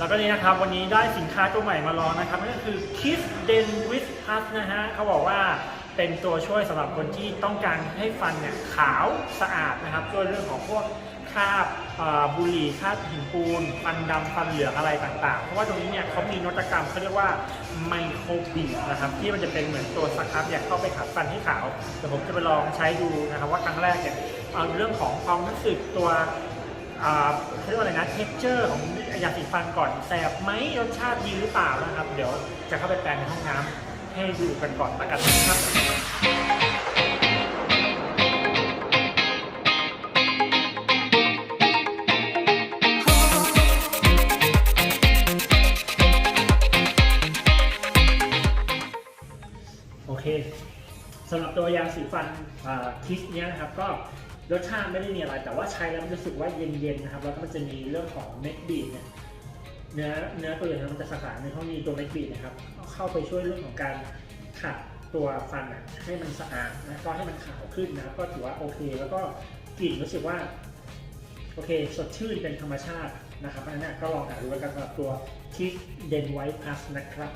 แล้วก็นี่นะครับวันนี้ได้สินค้าตัวใหม่มาลองนะครับนั่นก็คือ Kiss Den with Plus นะฮะเขาบอกว่าเป็นตัวช่วยสำหรับคนที่ต้องการให้ฟันเนี่ยขาวสะอาดนะครับช่วยเรื่องของพวกคราบบุหรี่คราบหินปูนฟันดำฟันเหลืองอะไรต่างๆ เพราะว่าตรงนี้เนี่ยเขามีนวัตกรรมเขาเรียกว่าไมโครบีนะครับที่มันจะเป็นเหมือนตัวสครับเนี่ยเข้าไปขัดฟันให้ขาวเดี๋ยวผมจะไปลองใช้ดูนะครับว่าครั้งแรกเนี่ยเอาเรื่องของความรู้สึกตัว เขาเรียกว่าอะไรนะเท็กเจอร์ของยาสีฟันก่อนแสบไหมรสชาติดีหรือเปล่านะครับ เดี๋ยวจะเข้าไปแปลงในห้องน้ำให้ดูกันก่อนละกันะครับโอเคสำหรับตัวยาสีฟันคิสเนี้ยนะครับก็ รสชาติไม่ได้มีอะไร แต่ว่าใช้แล้วมันรู้สึกว่าเย็นๆนะครับแล้วก็มันจะมีเรื่องของเม็ดบีดเนี่ยเนื้อเนื้อตัวอย่างมันจะสาในห้องมีตัวเม็ดบีดนะครับเข้าไปช่วยเรื่องของการขัดตัวฟันอะให้มันสะอาดนะก็ให้มันขาวขึ้นนะครับก็ถือว่าโอเค แล้วก็กลิ่นรู้สึกว่าโอเค สดชื่นเป็นธรรมชาตินะครับอันนี้ก็ลองหาดูแล้วกันสำหรับตัวคิสเดนไวท์พลัสนะครับ